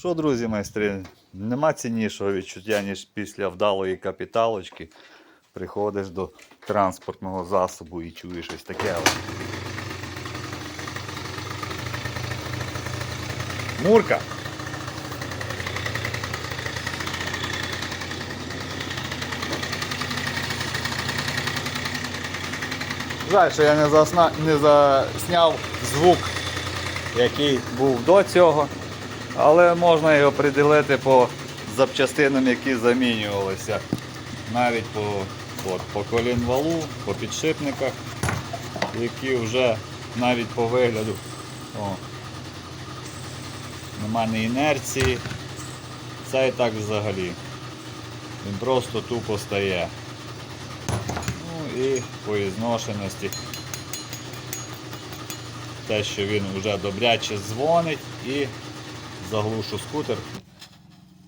Що, друзі майстри, нема ціннішого відчуття, ніж після вдалої капіталочки приходиш до транспортного засобу і чуєш ось таке. Мурка! Жаль, що я не, засна... не засняв звук, який був до цього, але можна його приділити по запчастинам, які замінювалися. Навіть по, от, по колінвалу, по підшипниках, які вже навіть по вигляду о, нема ні інерції. Це і так взагалі. Він просто тупо стає. Ну і по ізношеності. Те, що він вже добряче дзвонить і заглушу скутер.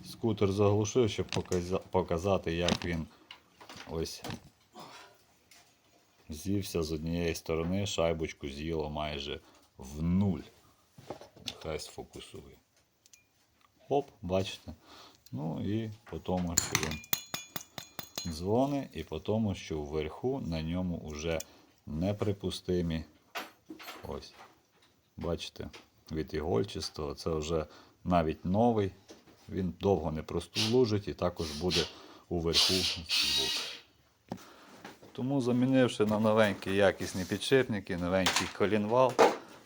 Скутер заглушив, щоб показати, як він ось з'ївся з однієї сторони, шайбочку з'їло майже в нуль. Нехай сфокусує. Оп, бачите? Ну і по тому, що він дзвони, і по тому, що вверху на ньому вже неприпустимі. Ось. Бачите, від ігольчистого це вже навіть новий. Він довго не прослужить і також буде уверху звук. Тому замінивши на новенькі якісні підшипники, новенький колінвал,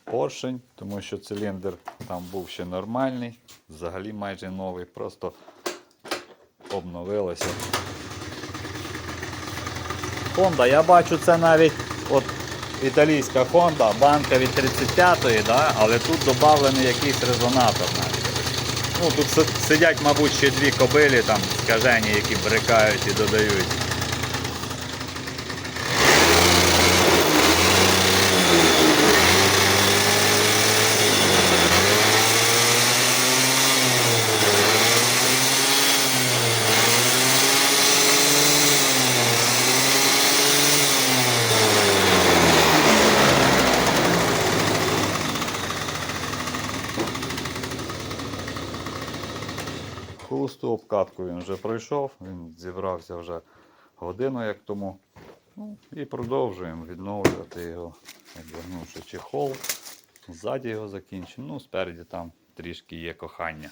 поршень, тому що циліндр там був ще нормальний, взагалі майже новий, просто обновилося. Honda, я бачу, це навіть от італійська Honda, банка від 35-ї, да? але тут додавлений якийсь резонатор навіть. Ну, тут сидять, мабуть, ще дві кобилі там скажені, які брикають і додають. Холосту обкатку він вже пройшов, він зібрався вже годину як тому. Ну, і продовжуємо відновлювати його, одягнувши чехол. Ззаді його закінчимо. Ну, спереді там трішки є кохання.